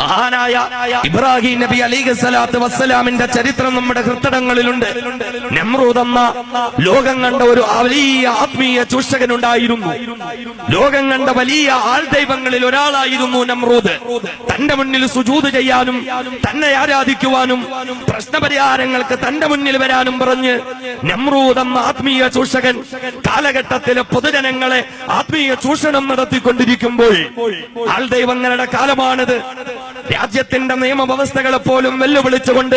മഹാനായ ഇബ്രാഹിം നബി അലിഖ് സ്വലാത്ത് വസ്സലാമിന്റെ ചരിത്രം നമ്മുടെ ഹൃദയങ്ങളിലുണ്ട് നെമ്രൂദ് എന്ന ലോകം കണ്ട ഒരു വലിയ ആത്മീയ ചൂഷകൻ ഉണ്ടായിരുന്നു ലോകം കണ്ട വലിയ ആൾ ദൈവങ്ങളിൽ ഒരാളായിരുന്നു നമ്രൂദ്. തന്റെ മുന്നിൽ സുജൂത് ചെയ്യാനും തന്നെ ആരാധിക്കുവാനും പ്രശ്നപരിഹാരങ്ങൾക്ക് തന്റെ മുന്നിൽ വരാനും പറഞ്ഞ് നമ്രൂദ് എന്ന ആത്മീയ ചൂഷകൻ കാലഘട്ടത്തിലെ പൊതുജനങ്ങളെ ആത്മീയ ചൂഷണം നടത്തിക്കൊണ്ടിരിക്കുമ്പോൾ ആൾ ദൈവങ്ങളുടെ കാലമാണിത്. രാജ്യത്തിന്റെ നിയമവ്യവസ്ഥകളെ പോലും വെല്ലുവിളിച്ചുകൊണ്ട്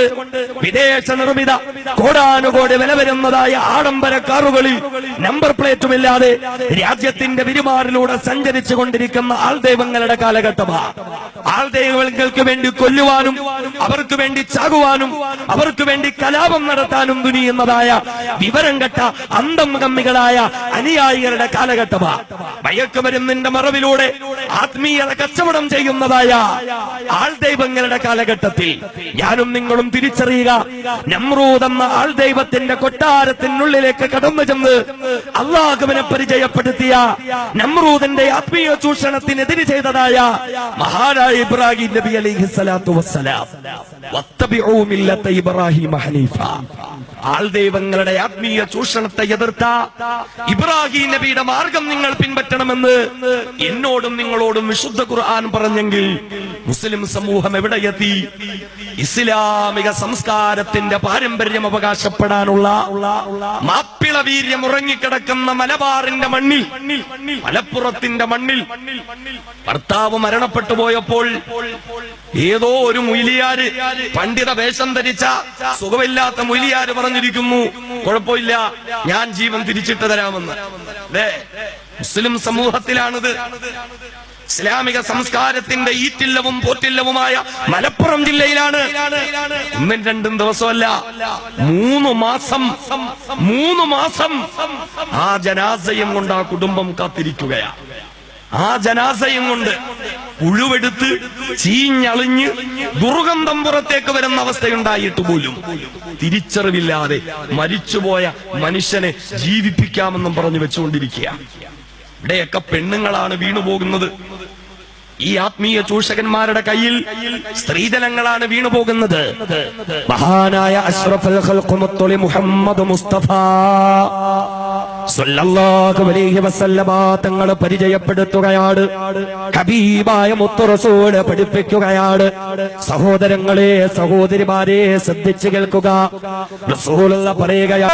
വിദേശ നിർമ്മിത കോടാനുകോടി വില വരുന്നതായ ആഡംബര കാറുകളിൽ നമ്പർ പ്ലേറ്റുമില്ലാതെ രാജ്യത്തിന്റെ വിരുമാറിലൂടെ സഞ്ചരിച്ചു കൊണ്ടിരിക്കുന്ന ആൾദൈവങ്ങളുടെ കാലഘട്ടമാണ് ആൾദൈവങ്ങൾക്ക് വേണ്ടി കൊല്ലുവാനും അവർക്ക് വേണ്ടി ചാകുവാനും അവർക്ക് വേണ്ടി കലാപം നടത്താനും തുനിയുന്നതായ വിവരം കെട്ട അന്തം കമ്മികളായ അനുയായികളുടെ കാലഘട്ടമാണ് മയക്കുമരുന്നിന്റെ മറവിലൂടെ ആത്മീയത കച്ചവടം ചെയ്യുന്നതായ ആൾ ദൈവങ്ങളുടെ കാലഘട്ടത്തിൽ ഞാനും നിങ്ങളും തിരിച്ചറിയുക നമ്രൂദ് എന്ന ആൾ ദൈവത്തിന്റെ കൊട്ടാരത്തിനുള്ളിലേക്ക് കടന്നു ചെന്ന് അള്ളാഹുവിനെ പരിചയപ്പെടുത്തിയ നമ്രൂദിന്റെ ആത്മീയ ചൂഷണത്തിനെതിരെ ചെയ്തതായ മഹാനായ ഇബ്രാഹിം നബി അലൈഹി സ്വലാത്തു വസ്സലാം. ഇബ്രാഹിം ഹനീഫ. ആൾദൈവങ്ങളുടെ ആത്മീയ ചൂഷണത്തെ എതിർത്ത ഇബ്രാഹിം നബിയുടെ മാർഗം നിങ്ങൾ പിൻപറ്റണമെന്ന് എന്നോടും നിങ്ങളോടും വിശുദ്ധ ഖുർആൻ പറഞ്ഞെങ്കിൽ മുസ്ലിം സമൂഹം എവിടെ എത്തി ഇസ്ലാമിക സംസ്കാരത്തിന്റെ പാരമ്പര്യം അവകാശപ്പെടാനുള്ള മാപ്പിള വീര്യം ഉറങ്ങിക്കിടക്കുന്ന മലബാറിന്റെ മണ്ണിൽ മലപ്പുറത്തിന്റെ മണ്ണിൽ ഭർത്താവ് മരണപ്പെട്ടു പോയപ്പോൾ ഏതോ ഒരു മുയിലിയാര് പണ്ഡിത വേഷം ധരിച്ച സുഖമില്ലാത്ത മുയിലിയാര് പറഞ്ഞിരിക്കുന്നു കുഴപ്പമില്ല ഞാൻ ജീവൻ തിരിച്ചിട്ട് തരാമെന്ന്. മുസ്ലിം സമൂഹത്തിലാണിത്. ഇസ്ലാമിക സംസ്കാരത്തിന്റെ ഈറ്റില്ലവും പോറ്റില്ലവുമായ മലപ്പുറം ജില്ലയിലാണ്. ഒന്നും രണ്ടും ദിവസമല്ല. മൂന്ന് മാസം മൂന്ന് മാസം ആ ജനാസയം കൊണ്ട് ആ കുടുംബം കാത്തിരിക്കുകയാണ് ആ ജനാസയും കൊണ്ട് പുഴുവെടുത്ത് ചീഞ്ഞളിഞ്ഞ് ദുർഗന്ധം പുറത്തേക്ക് വരുന്ന അവസ്ഥയുണ്ടായിട്ട് പോലും തിരിച്ചറിവില്ലാതെ മരിച്ചുപോയ മനുഷ്യനെ ജീവിപ്പിക്കാമെന്നും പറഞ്ഞു വെച്ചുകൊണ്ടിരിക്കുക ഇവിടെയൊക്കെ പെണ്ണുങ്ങളാണ് വീണുപോകുന്നത് ഈ ആത്മീയ ചൂഷകന്മാരുടെ കയ്യിൽ സ്ത്രീജനങ്ങളാണ് വീണുപോകുന്നത് മഹാനായ അഷ്റഫൽ മുഹമ്മദ് മുസ്തഫ. തങ്ങൾ പരിചയപ്പെടുത്തുകയാണ്. ഹബീബായ മുത്തുറസൂൽ പഠിപ്പിക്കുകയാണ്. സഹോദരങ്ങളെ സഹോദരിമാരെ ശ്രദ്ധിച്ചു കേൾക്കുക. റസൂലുള്ള പറയുകയാണ്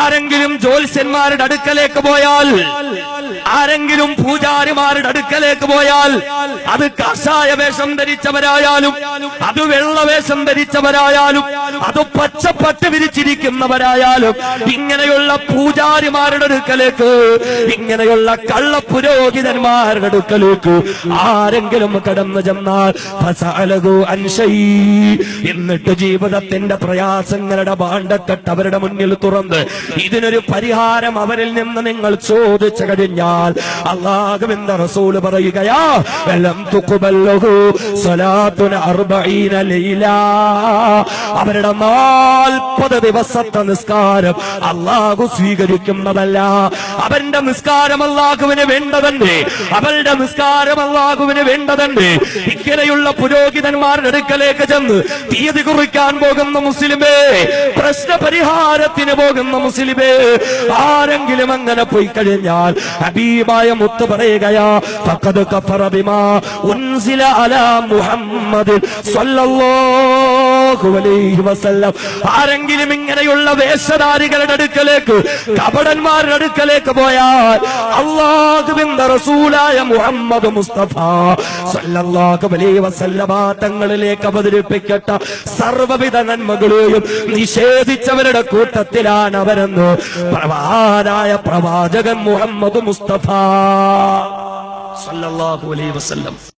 ആരെങ്കിലും ജ്യോത്സ്യന്മാരുടെ അടുക്കലേക്ക് പോയാൽ ആരെങ്കിലും പൂജാരിമാരുടെ അടുക്കലേക്ക് പോയാൽ അത് കാഷായ വേഷം ധരിച്ചവരായാലും അത് വെള്ളവേഷം ധരിച്ചവരായാലും അത് പച്ചപ്പട്ട് വിരിച്ചിരിക്കുന്നവരായാലും ഇങ്ങനെയുള്ള പൂജാരിമാരുടെ അടുക്കലേക്ക് ഇങ്ങനെയുള്ള കള്ള പുരോഹിതന്മാരുടെ അടുക്കലേക്ക് ആരെങ്കിലും കടന്നു ചെന്നാൽ. എന്നിട്ട് ജീവിതത്തിന്റെ പ്രയാസങ്ങളുടെ ഭാണ്ഡക്കെട്ട് അവരുടെ മുന്നിൽ തുറന്ന് ഇതിനൊരു പരിഹാരം അവരിൽ നിന്ന് നിങ്ങൾ ചോദിച്ചു റസൂൽ പറയുകയാ അർബഈന ലൈല. അവരുടെ നാൽപ്പത് ദിവസത്തെ നിസ്കാരം അള്ളാഹു സ്വീകരിക്കുന്നതല്ല. അവന്റെ നിസ്കാരം അള്ളാഹുവിന് വേണ്ടതന്നെ അവരുടെ നിസ്കാരം അള്ളാഹുവിന് വേണ്ടതന്നെ ഇങ്ങനെയുള്ള പുരോഹിതന്മാരുടെ അടുക്കലേക്ക് ചെന്ന് തീയതി കുറിക്കാൻ പോകുന്ന മുസ്ലിമേ പ്രശ്ന പരിഹാരത്തിന് പോകുന്ന മുസ്ലിമേ ആരെങ്കിലും അങ്ങനെ പോയി കഴിഞ്ഞാൽ ഹബീബായ മുത്ത് പറയുകയാ ഫഖദ് കഫറ ബിമാ ഉൻസില അലാ മുഹമ്മദ് സല്ലല്ലാഹു അലൈഹി വസല്ലം. ആരെങ്കിലും ഇങ്ങനെയുള്ള വേഷധാരികളുടെ അടുക്കലേക്ക് കപടന്മാരുടെ അടുക്കലേക്ക് പോയാൽ അള്ളാഹുവിന്റെ റസൂലായ മുഹമ്മദ് മുസ്തഫ സല്ലല്ലാഹു അലൈഹി വസല്ലമ തങ്ങളിലേക്ക് അവതരിപ്പിക്കട്ട സർവവിധ നന്മകളെയും നിഷേധിച്ചവരുടെ കൂട്ടത്തിലാണ് അവരെന്ന് പ്രവാനായ പ്രവാചകൻ മുഹമ്മദ് മുസ്തഫ. സല്ലല്ലാഹു അലൈഹി വസല്ലം.